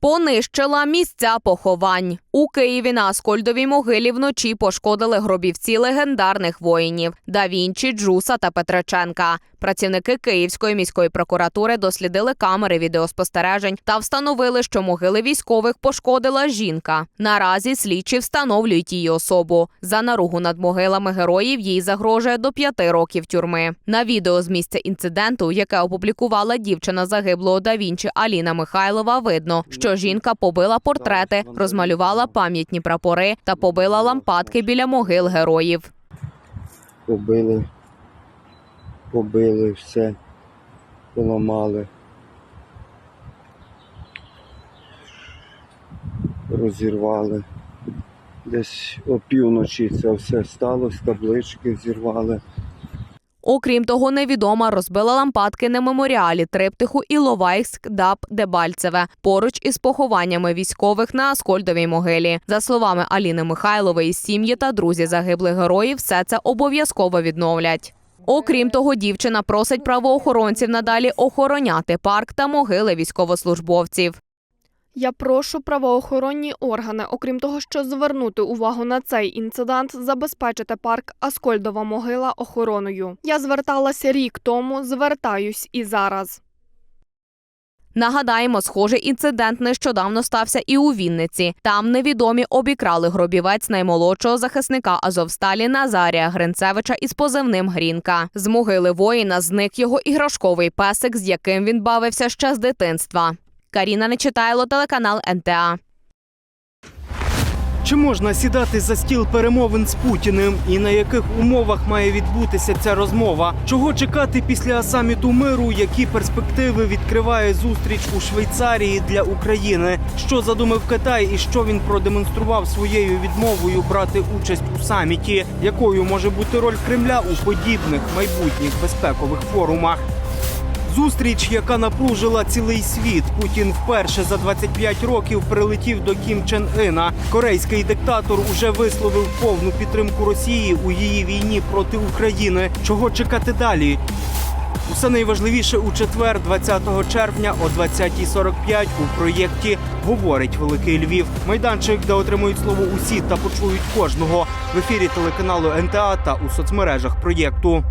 Понищила місця поховань у Києві на Аскольдовій могилі вночі пошкодили гробівці легендарних воїнів Да Вінчі, Джуса та Петриченка. Працівники Київської міської прокуратури дослідили камери відеоспостережень та встановили, що могили військових пошкодила жінка. Наразі слідчі встановлюють її особу. За наругу над могилами героїв їй загрожує до п'яти років тюрми. На відео з місця інциденту, яке опублікувала дівчина загиблого да Вінчі Аліна Михайлова, видно, що жінка побила портрети, розмалювала пам'ятні прапори та побила лампадки біля могил героїв. побили, побили все, поламали. Розірвали. Десь опівночі це все сталося, таблички зірвали. Окрім того, невідома розбила лампадки на меморіалі триптиху Іловайськ, Даб, Дебальцеве поруч із похованнями військових на Аскольдовій могилі. За словами Аліни Михайлової, сім'ї та друзі загиблих героїв все це обов'язково відновлять. Окрім того, дівчина просить правоохоронців надалі охороняти парк та могили військовослужбовців. Я прошу правоохоронні органи, окрім того, що звернути увагу на цей інцидент, забезпечити парк Аскольдова могила охороною. Я зверталася рік тому, звертаюсь і зараз. Нагадаємо, схожий інцидент нещодавно стався і у Вінниці. Там невідомі обікрали гробівець наймолодшого захисника Азовсталі Назарія Гринцевича із позивним Грінка. З могили воїна зник його іграшковий песик, з яким він бавився ще з дитинства. Каріна Нечитайло, телеканал НТА. Чи можна сідати за стіл перемовин з Путіним і на яких умовах має відбутися ця розмова? Чого чекати після саміту миру? Які перспективи відкриває зустріч у Швейцарії для України? Що задумав Китай і що він продемонстрував своєю відмовою брати участь у саміті? Якою може бути роль Кремля у подібних майбутніх безпекових форумах? Зустріч, яка напружила цілий світ. Путін вперше за 25 років прилетів до Кім Чен Ина. Корейський диктатор уже висловив повну підтримку Росії у її війні проти України. Чого чекати далі? Усе найважливіше у четвер, 20 червня о 20.45 у проєкті говорить Великий Львів. Майданчик, де отримують слово усі та почують кожного в ефірі телеканалу НТА та у соцмережах проєкту.